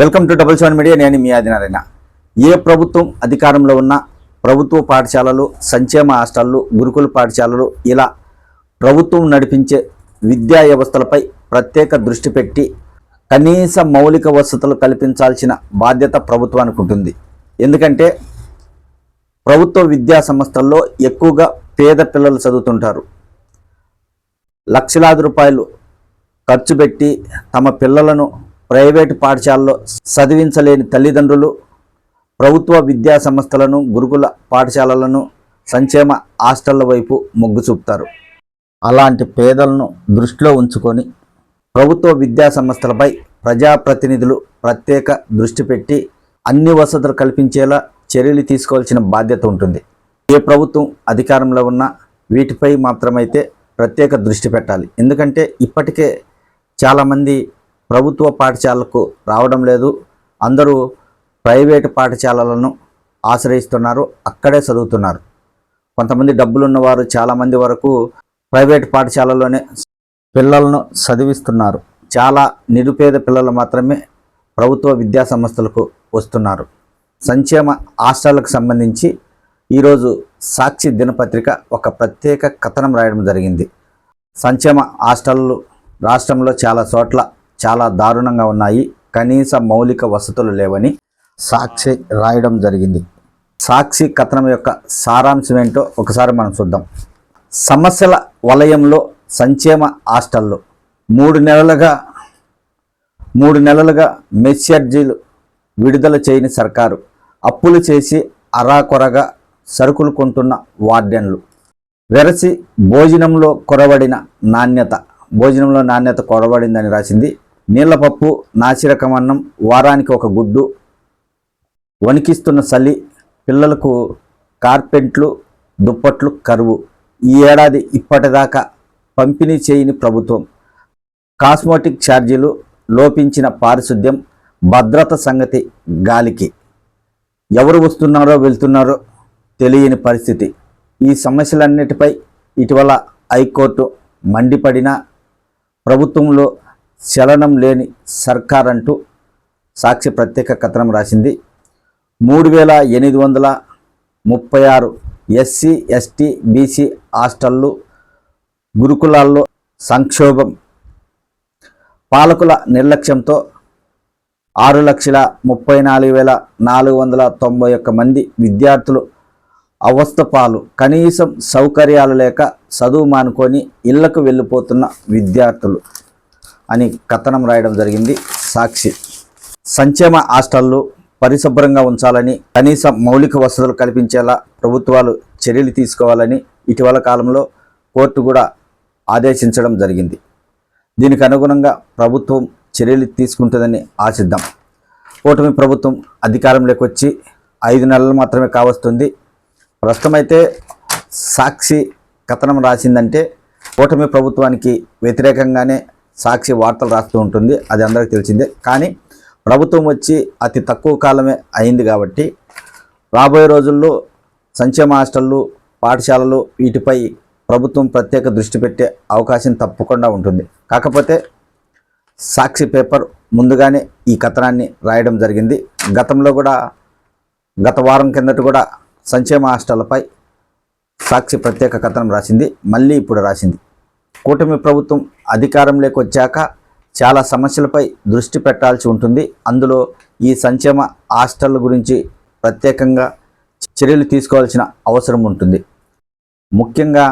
Welcome to double seven media నేను మీ ఆదినారాయణ. ఏ ప్రభుత్వం అధికారంలో ఉన్న ప్రభుత్వ పాఠశాలలు సంక్షేమ హాస్టళ్ళు గురుకుల పాఠశాలలు ఇలా ప్రభుత్వం నడిపించే విద్యా వ్యవస్థలపై ప్రత్యేక దృష్టి పెట్టి కనీస మౌలిక వసతులు కల్పించాల్సిన బాధ్యత ప్రభుత్వానికి ఉంటుంది. ఎందుకంటే ప్రభుత్వ విద్యా సంస్థల్లో ఎక్కువగా పేద పిల్లలు చదువుతుంటారు. లక్షలాది రూపాయలు ఖర్చు పెట్టి తమ పిల్లలను ప్రైవేటు పాఠశాలలో చదివించలేని తల్లిదండ్రులు ప్రభుత్వ విద్యా సంస్థలను గురుకుల పాఠశాలలను సంక్షేమ హాస్టళ్ళ వైపు మొగ్గు చూపుతారు. అలాంటి పేదలను దృష్టిలో ఉంచుకొని ప్రభుత్వ విద్యా సంస్థలపై ప్రజాప్రతినిధులు ప్రత్యేక దృష్టి పెట్టి అన్ని వసతులు కల్పించేలా చర్యలు తీసుకోవాల్సిన బాధ్యత ఉంటుంది. ఏ ప్రభుత్వం అధికారంలో ఉన్నా వీటిపై మాత్రమైతే ప్రత్యేక దృష్టి పెట్టాలి. ఎందుకంటే ఇప్పటికే చాలామంది ప్రభుత్వ పాఠశాలకు రావడం లేదు. అందరూ ప్రైవేటు పాఠశాలలను ఆశ్రయిస్తున్నారు అక్కడే చదువుతున్నారు. కొంతమంది డబ్బులున్నవారు చాలామంది వరకు ప్రైవేట్ పాఠశాలలోనే పిల్లలను చదివిస్తున్నారు. చాలా నిరుపేద పిల్లలు మాత్రమే ప్రభుత్వ విద్యా సంస్థలకు వస్తున్నారు. సంక్షేమ హాస్టళ్ళకు సంబంధించి ఈరోజు సాక్షి దినపత్రిక ఒక ప్రత్యేక కథనం రాయడం జరిగింది. సంక్షేమ హాస్టళ్ళు రాష్ట్రంలో చాలా చోట్ల చాలా దారుణంగా ఉన్నాయి. కనీస మౌలిక వసతులు లేవని సాక్షి రాయడం జరిగింది. సాక్షి కథనం యొక్క సారాంశం ఏంటో ఒకసారి మనం చూద్దాం. సమస్యల వలయంలో సంక్షేమ హాస్టళ్ళు మూడు నెలలుగా మూడు నెలలుగా మెస్సర్జీలు విడుదల చేయని సర్కారు అప్పులు చేసి అరాకొరగా సరుకులు కొంటున్న వార్డెన్లు. వెరసి భోజనంలో కొరబడిన నాణ్యత భోజనంలో నాణ్యత కొరవడిందని రాసింది నీళ్ళపప్పు నాసిరకమన్నం వారానికి ఒక గుడ్డు వణికిస్తున్న చలి పిల్లలకు కార్పెంట్లు దుప్పట్లు కరువు. ఈ ఏడాది ఇప్పటిదాకా పంపిణీ చేయని ప్రభుత్వం కాస్మోటిక్ ఛార్జీలు లోపించిన పారిశుద్ధ్యం భద్రత సంగతి గాలికి. ఎవరు వస్తున్నారో వెళ్తున్నారో తెలియని పరిస్థితి. ఈ సమస్యలన్నిటిపై ఇటీవల హైకోర్టు మండిపడిన ప్రభుత్వంలో చలనం లేని సర్కార్ అంటూ సాక్షి ప్రత్యేక కథనం రాసింది. మూడు వేల ఎనిమిది వందల ముప్పై ఆరు ఎస్సీ ఎస్టీ బీసీ హాస్టళ్ళు గురుకులాల్లో సంక్షోభం పాలకుల నిర్లక్ష్యంతో ఆరు లక్షల ముప్పై నాలుగు వేల నాలుగు వందల తొంభై ఒక్క మంది విద్యార్థులు అవస్థపాలు కనీసం సౌకర్యాలు లేక చదువు మానుకొని ఇళ్ళకు వెళ్ళిపోతున్న విద్యార్థులు. అని కథనం రాయడం జరిగింది. సాక్షి. సంక్షేమ హాస్టల్లో పరిశుభ్రంగా ఉంచాలని కనీస మౌలిక వసతులు కల్పించేలా ప్రభుత్వాలు చర్యలు తీసుకోవాలని ఇటీవల కాలంలో కోర్టు కూడా ఆదేశించడం జరిగింది. దీనికి అనుగుణంగా ప్రభుత్వం చర్యలు తీసుకుంటుందని ఆశిద్దాం. కూటమి ప్రభుత్వం అధికారంలోకి వచ్చి ఐదు నెలలు మాత్రమే కావస్తుంది. ప్రస్తుతమైతే సాక్షి కథనం రాసిందంటే కూటమి ప్రభుత్వానికి వ్యతిరేకంగానే సాక్షి వార్తలు రాస్తూ ఉంటుంది అది అందరికీ తెలిసిందే. కానీ ప్రభుత్వం వచ్చి అతి తక్కువ కాలమే అయింది కాబట్టి రాబోయే రోజుల్లో సంక్షేమ హాస్టళ్ళు పాఠశాలలు వీటిపై ప్రభుత్వం ప్రత్యేక దృష్టి పెట్టే అవకాశం తప్పకుండా ఉంటుంది. కాకపోతే సాక్షి పేపర్ ముందుగానే ఈ కథనాన్ని రాయడం జరిగింది. గతంలో కూడా గత వారం కిందట కూడా సంక్షేమ హాస్టళ్ళపై సాక్షి ప్రత్యేక కథనం రాసింది మళ్ళీ ఇప్పుడు రాసింది. కూటమి ప్రభుత్వం అధికారంలోకి వచ్చాక చాలా సమస్యలపై దృష్టి పెట్టాల్సి ఉంటుంది. అందులో ఈ సంక్షేమ హాస్టళ్ళ గురించి ప్రత్యేకంగా చర్యలు తీసుకోవాల్సిన అవసరం ఉంటుంది. ముఖ్యంగా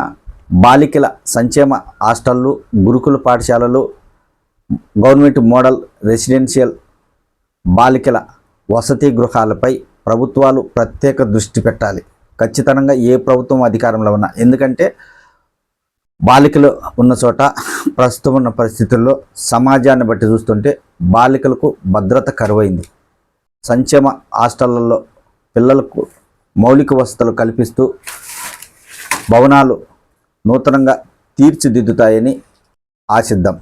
బాలికల సంక్షేమ హాస్టళ్ళు గురుకుల పాఠశాలలు గవర్నమెంట్ మోడల్ రెసిడెన్షియల్ బాలికల వసతి గృహాలపై ప్రభుత్వాలు ప్రత్యేక దృష్టి పెట్టాలి. ఖచ్చితంగా ఏ ప్రభుత్వం అధికారంలో ఉన్నా ఎందుకంటే బాలికలు ఉన్న చోట ప్రస్తుతం ఉన్న పరిస్థితుల్లో సమాజాన్ని బట్టి చూస్తుంటే బాలికలకు భద్రత కరువైంది. సంక్షేమ హాస్టళ్ళలో పిల్లలకు మౌలిక వసతులు కల్పిస్తూ భవనాలు నూతనంగా తీర్చిదిద్దుతాయని ఆశిద్దాం.